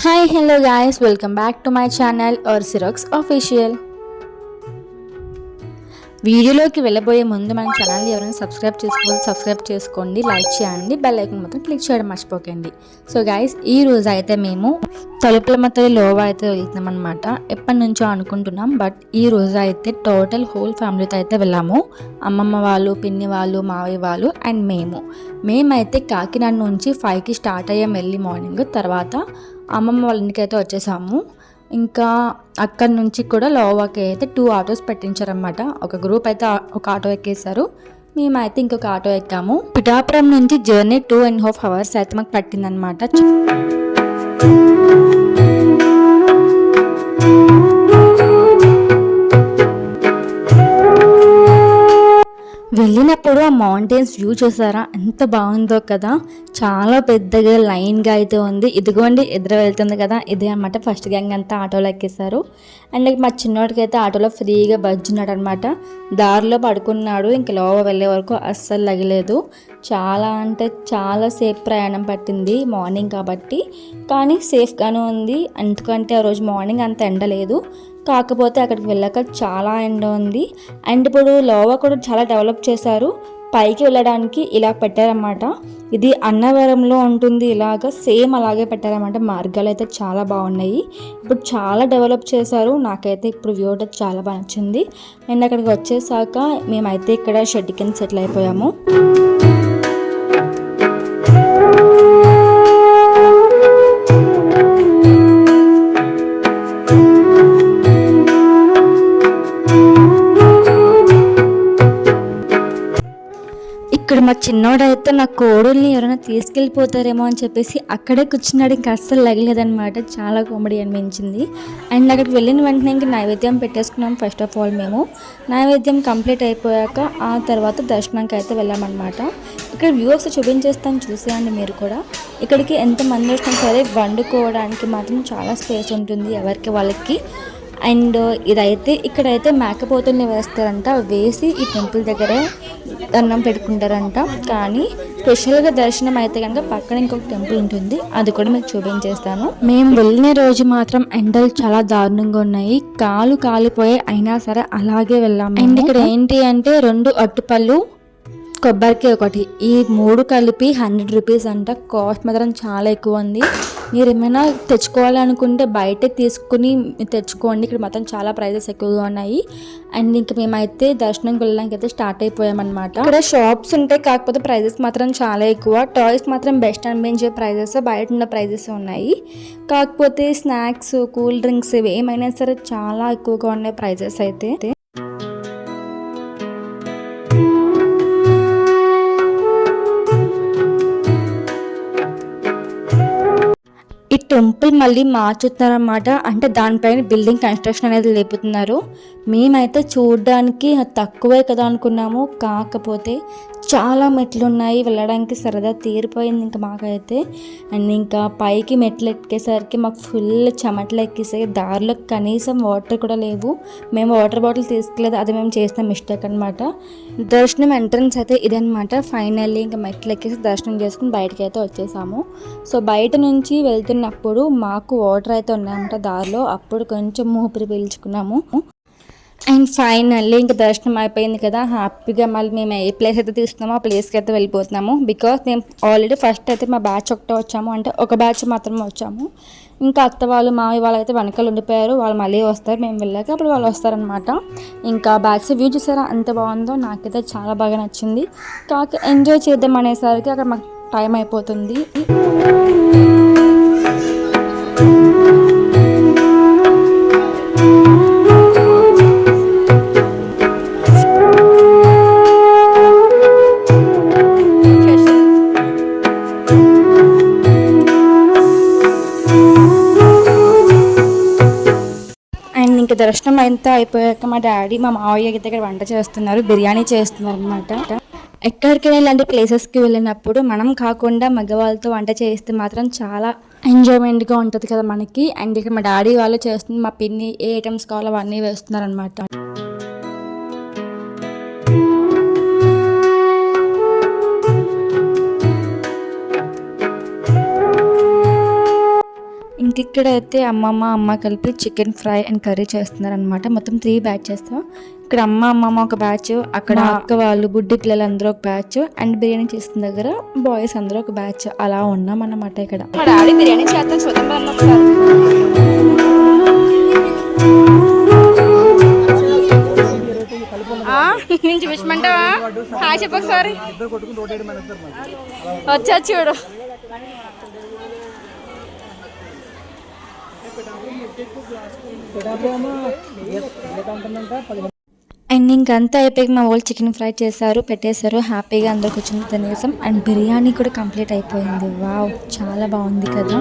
Hi hello guys welcome back to my channel R సిరాక్స్ official వీడియోలోకి వెళ్ళబోయే ముందు మన ఛానల్ ఎవరైనా సబ్స్క్రైబ్ చేసుకోవాలి సబ్స్క్రైబ్ చేసుకోండి లైక్ చేయండి బెల్ ఐకన్ మొత్తం క్లిక్ చేయడం మర్చిపోకండి. సో గాయస్ ఈ రోజు అయితే మేము తలుపుల మధ్య లోవ అయితే వెళ్తున్నాం అనమాట ఎప్పటి నుంచో అనుకుంటున్నాం బట్ ఈ రోజు అయితే టోటల్ హోల్ ఫ్యామిలీతో అయితే వెళ్ళాము. అమ్మమ్మ వాళ్ళు పిన్ని వాళ్ళు మావయ్య వాళ్ళు అండ్ మేము. మేమైతే కాకినాడ నుంచి ఫైవ్కి స్టార్ట్ అయ్యాం ఎర్లీ మార్నింగ్ తర్వాత అమ్మమ్మ వాళ్ళ ఇంటికైతే వచ్చేసాము. ఇంకా అక్కడి నుంచి కూడా లోవాకి అయితే టూ ఆటోస్ పెట్టించారనమాట ఒక గ్రూప్ అయితే ఒక ఆటో ఎక్కేశారు. మేమైతే ఇంకొక ఆటో ఎక్కాము. పిఠాపురం నుంచి journey two and half hours అయితే మాకు పట్టిందనమాట వెళ్ళినప్పుడు ఆ మౌంటైన్స్ వ్యూ చూసారా? ఎంత బాగుందో కదా. చాలా పెద్దగా లైన్గా అయితే ఉంది. ఇదిగోండి ఎదురు వెళ్తుంది కదా. ఇదే అన్నమాట ఫస్ట్ గ్యాంగ్ అంతా ఆటోలో ఎక్కేశారు. అండ్ మా చిన్నోడికి అయితే ఆటోలో ఫ్రీగా బజ్జున్నాడు అనమాట దారిలో పడుకున్నాడు. ఇంక లోవ వెళ్ళే వరకు అస్సలు లగలేదు చాలా అంటే చాలా సేఫ్ ప్రయాణం పట్టింది మార్నింగ్ కాబట్టి. కానీ సేఫ్గానే ఉంది. ఎందుకంటే ఆ రోజు మార్నింగ్ అంత ఎండ లేదు కాకపోతే అక్కడికి వెళ్ళాక చాలా ఎండ ఉంది. అండ్ ఇప్పుడు లోవా కూడా చాలా డెవలప్ చేశారు. పైకి వెళ్ళడానికి ఇలా పెట్టారన్నమాట. ఇది అన్నవరంలో ఉంటుంది. ఇలాగ సేమ్ అలాగే పెట్టారన్నమాట. మార్గాలు అయితే చాలా బాగున్నాయి. ఇప్పుడు చాలా డెవలప్ చేశారు. నాకైతే ఇప్పుడు వ్యూ అయితే చాలా బాగా నచ్చింది. అండ్ అక్కడికి వచ్చేసాక మేమైతే ఇక్కడ షెడ్ కింద సెటిల్ అయిపోయాము. తర్వాత నా కోడల్ని ఎవరైనా తీసుకెళ్ళిపోతారేమో అని చెప్పేసి అక్కడే కూర్చున్నాడు. ఇంకా అస్సలు లగలేదనమాట చాలా కామెడీ అనిపించింది. అండ్ అక్కడికి వెళ్ళిన వెంటనే ఇంక నైవేద్యం పెట్టేసుకున్నాం ఫస్ట్ ఆఫ్ ఆల్ మేము. నైవేద్యం కంప్లీట్ అయిపోయాక ఆ తర్వాత దర్శనానికి అయితే వెళ్ళామన్నమాట. ఇక్కడ వ్యూవర్స్ చూపించేస్తాను చూసేయండి మీరు కూడా. ఇక్కడికి ఎంతమంది వచ్చినా సరే వండుకోవడానికి మాత్రం చాలా స్పేస్ ఉంటుంది ఎవరికి వాళ్ళకి. అండ్ ఇదైతే ఇక్కడైతే మేకపోతుల్ని వేస్తారంట వేసి ఈ టెంపుల్ దగ్గరే దండం పెట్టుకుంటారంట. కానీ స్పెషల్గా దర్శనం అయితే కనుక పక్కన ఇంకొక టెంపుల్ ఉంటుంది. అది కూడా మీకు చూపించేస్తాను. మేము వెళ్ళిన రోజు మాత్రం ఎండలు చాలా దారుణంగా ఉన్నాయి. కాలు కాలిపోయి అయినా సరే అలాగే వెళ్ళాము అండ్ ఇక్కడ ఏంటి అంటే రెండు అట్టుపళ్ళు కొబ్బరికి ఒకటి. ఈ మూడు కలిపి హండ్రెడ్ రూపీస్ అంట. కాస్ట్ మాత్రం చాలా ఎక్కువ ఉంది. మీరు ఏమైనా తెచ్చుకోవాలనుకుంటే బయట తీసుకుని తెచ్చుకోండి. ఇక్కడ మాత్రం చాలా ప్రైజెస్ ఎక్కువగా ఉన్నాయి. అండ్ ఇంకా మేమైతే దర్శనంకి వెళ్ళడానికి అయితే స్టార్ట్ అయిపోయామన్నమాట. ఇక్కడ షాప్స్ ఉంటాయి. కాకపోతే ప్రైజెస్ మాత్రం చాలా ఎక్కువ. టాయ్స్ మాత్రం బెస్ట్ అనిపించే ప్రైజెస్ బయట ఉన్న ప్రైజెస్ ఉన్నాయి. కాకపోతే స్నాక్స్ కూల్ డ్రింక్స్ ఇవి ఏమైనా సరే చాలా ఎక్కువగా ఉన్నాయి ప్రైజెస్ అయితే. టెంపుల్ మళ్ళీ మార్చుతున్నారన్నమాట. అంటే దానిపైన బిల్డింగ్ కన్స్ట్రక్షన్ అనేది లేపుతున్నారు. మేమైతే చూడడానికి తక్కువే కదా అనుకున్నాము. కాకపోతే చాలా మెట్లు ఉన్నాయి వెళ్ళడానికి సరదా తీరిపోయింది ఇంకా మాకైతే. అండ్ ఇంకా పైకి మెట్లు ఎక్కేసరికి మాకు ఫుల్ చెమటలు ఎక్కేసరికి దారిలో కనీసం వాటర్ కూడా లేవు. మేము వాటర్ బాటిల్ తీసుకోలేదు అది మేము చేసిన మిస్టేక్ అనమాట దర్శనం ఎంట్రన్స్ అయితే ఇదనమాట ఫైనల్లీ ఇంకా మెట్లు ఎక్కేసి దర్శనం చేసుకుని బయటకి అయితే వచ్చేసాము. సో బయట నుంచి వెళ్తున్నప్పుడు మాకు వాటర్ అయితే ఉన్నాయన్నమాట దారిలో. అప్పుడు కొంచెం ఊపిరి పీల్చుకున్నాము. అండ్ ఫైనల్లీ ఇంకా దర్శనం అయిపోయింది కదా హ్యాపీగా మళ్ళీ మేము ఏ ప్లేస్ అయితే తీసుకున్నామో ఆ ప్లేస్కి అయితే వెళ్ళిపోతున్నాము. బికాస్ మేము ఆల్రెడీ ఫస్ట్ అయితే మా బ్యాచ్ ఒకటే వచ్చాము. అంటే ఒక బ్యాచ్ మాత్రమే వచ్చాము. ఇంకా అత్త వాళ్ళు మావి వాళ్ళు అయితే వెనకాల ఉండిపోయారు. వాళ్ళు మళ్ళీ వస్తారు. మేము వెళ్ళాక అప్పుడు వాళ్ళు వస్తారనమాట ఇంకా బ్యాగ్స్ వ్యూ చూసారా? ఎంత బాగుందో. నాకైతే చాలా బాగా నచ్చింది. కాక ఎంజాయ్ చేద్దాం అనేసరికి అక్కడ మాకు టైం అయిపోతుంది. దర్శనం అంతా అయిపోయాక మా డాడీ మా మావయ్య దగ్గర వంట చేస్తున్నారు బిర్యానీ చేస్తున్నారు అనమాట ఎక్కడికైనా ఇలాంటి ప్లేసెస్కి వెళ్ళినప్పుడు మనం కాకుండా మగవాళ్ళతో వంట చేస్తే మాత్రం చాలా ఎంజాయ్మెంట్గా ఉంటుంది కదా మనకి. అండ్ ఇక్కడ మా డాడీ వాళ్ళు చేస్తుంది మా పిన్ని ఏ ఐటమ్స్ కావాలో అవన్నీ వేస్తున్నారు అనమాట ఇంక ఇక్కడైతే అమ్మమ్మ అమ్మ కలిపి చికెన్ ఫ్రై అండ్ కర్రీ చేస్తున్నారు అనమాట మొత్తం త్రీ బ్యాచ్ చేస్తాం ఇక్కడ అమ్మ అమ్మమ్మ ఒక బ్యాచ్ అక్కడ అక్క వాళ్ళు బుడ్డి పిల్లలు అందరూ ఒక బ్యాచ్ అండ్ బిర్యానీ చేస్తున్న దగ్గర బాయ్స్ అందరూ ఒక బ్యాచ్ అలా ఉన్నాం అన్నమాట ఇక్కడ బిర్యానీ నేను చూపించమంటావా? హాయ్ వచ్చా చూడు. అండ్ ఇంకంతా అయిపోయి మా వాళ్ళు చికెన్ ఫ్రై చేశారు పెట్టేశారు. హ్యాపీగా అందరు కూర్చొని తినేసాం. అండ్ బిర్యానీ కూడా కంప్లీట్ అయిపోయింది. వావ్ చాలా బాగుంది కదా.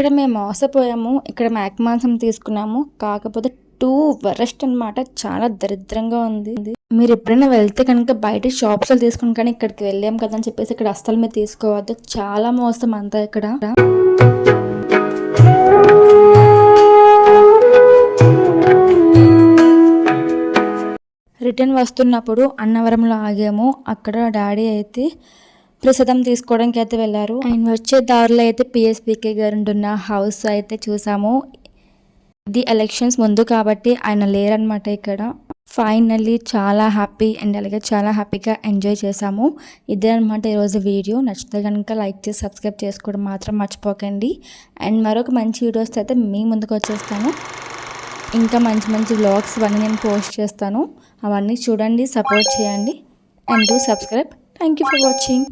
ఇక్కడ మేము మోసపోయాము ఇక్కడ మేక మాంసం తీసుకున్నాము. కాకపోతే టూ వరస్ట్ అన్నమాట చాలా దరిద్రంగా ఉంది. మీరు ఎప్పుడైనా వెళ్తే కనుక బయట షాప్స్లో తీసుకుని కానీ ఇక్కడికి వెళ్ళాం కదా అని చెప్పేసి ఇక్కడ అస్సలు మీరు తీసుకోవద్దు. చాలా మోసం అంతా ఇక్కడ. రిటర్న్ వస్తున్నప్పుడు అన్నవరంలో ఆగాము. అక్కడ డాడీ అయితే ప్రసాదం తీసుకోవడానికి అయితే వెళ్ళారు. అండ్ వచ్చే దారిలో అయితే పిఎస్పీకే గారు ఉంటున్న హౌస్ అయితే చూసాము. ఇది ఎలక్షన్స్ ముందు కాబట్టి ఆయన లేరనమాట ఇక్కడ. ఫైనల్లీ చాలా హ్యాపీ అండ్ అలాగే చాలా హ్యాపీగా ఎంజాయ్ చేసాము ఇదే అనమాట ఈరోజు వీడియో నచ్చితే కనుక లైక్ చేసి సబ్స్క్రైబ్ చేసుకోవడం మాత్రం మర్చిపోకండి. అండ్ మరొక మంచి వీడియోస్ అయితే మీ ముందుకు వచ్చేస్తాను. ఇంకా మంచి మంచి వ్లాగ్స్ ఇవన్నీ నేను పోస్ట్ చేస్తాను. అవన్నీ చూడండి సపోర్ట్ చేయండి. And do subscribe thank you for watching